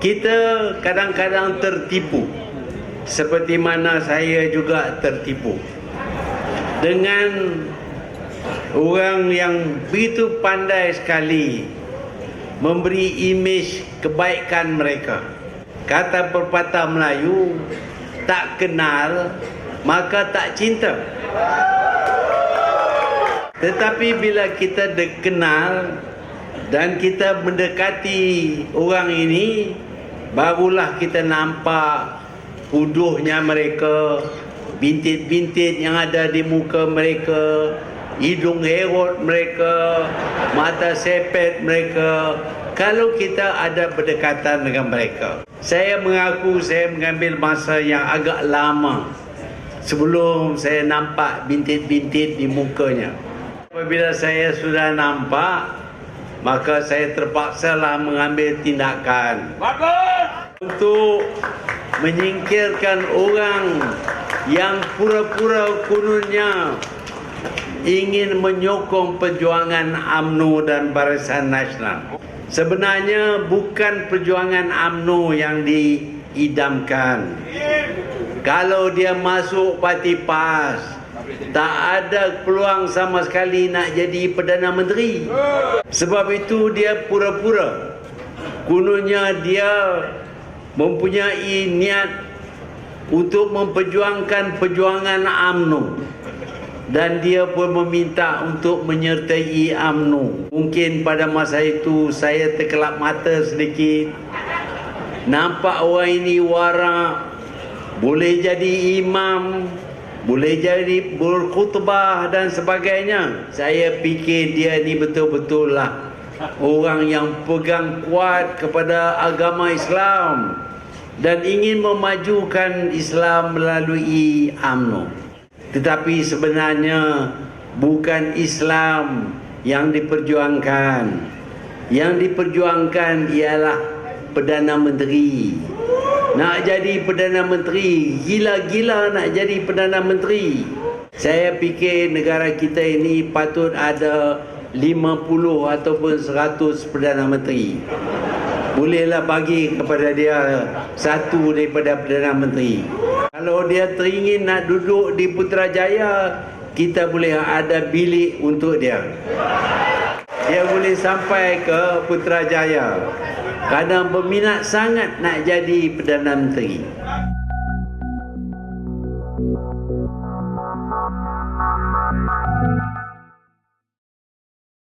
Kita kadang-kadang tertipu seperti mana saya juga tertipu dengan orang yang begitu pandai sekali memberi imej kebaikan mereka. Kata pepatah Melayu, tak kenal maka tak cinta. Tetapi bila kita kenal dan kita mendekati orang ini, barulah kita nampak puduhnya mereka, bintit-bintit yang ada di muka mereka, hidung herot mereka, mata sepet mereka. Kalau kita ada berdekatan dengan mereka, saya mengaku saya mengambil masa yang agak lama sebelum saya nampak bintit-bintit di mukanya. Apabila saya sudah nampak, maka saya terpaksalah mengambil tindakan. Bagus! Untuk menyingkirkan orang yang pura-pura kononnya ingin menyokong perjuangan AMNO dan Barisan Nasional. Sebenarnya bukan perjuangan AMNO yang diidamkan. Kalau dia masuk parti PAS, tak ada peluang sama sekali nak jadi Perdana Menteri. Sebab itu dia pura-pura. Kononnya dia mempunyai niat untuk memperjuangkan perjuangan AMNO dan dia pun meminta untuk menyertai AMNO. Mungkin pada masa itu saya terkelap mata sedikit. Nampak orang ini warak, boleh jadi imam, boleh jadi berkhutbah dan sebagainya. Saya fikir dia ni betul-betul lah orang yang pegang kuat kepada agama Islam dan ingin memajukan Islam melalui AMNO. Tetapi sebenarnya bukan Islam yang diperjuangkan. Yang diperjuangkan ialah Perdana Menteri. Nak jadi Perdana Menteri, gila-gila nak jadi Perdana Menteri. Saya fikir negara kita ini patut ada 50 ataupun 100 Perdana Menteri. Bolehlah bagi kepada dia Satu daripada Perdana Menteri. Kalau dia teringin nak duduk di Putrajaya Kita boleh ada bilik untuk dia. Dia boleh sampai ke Putrajaya. Kadang berminat sangat nak jadi Perdana Menteri.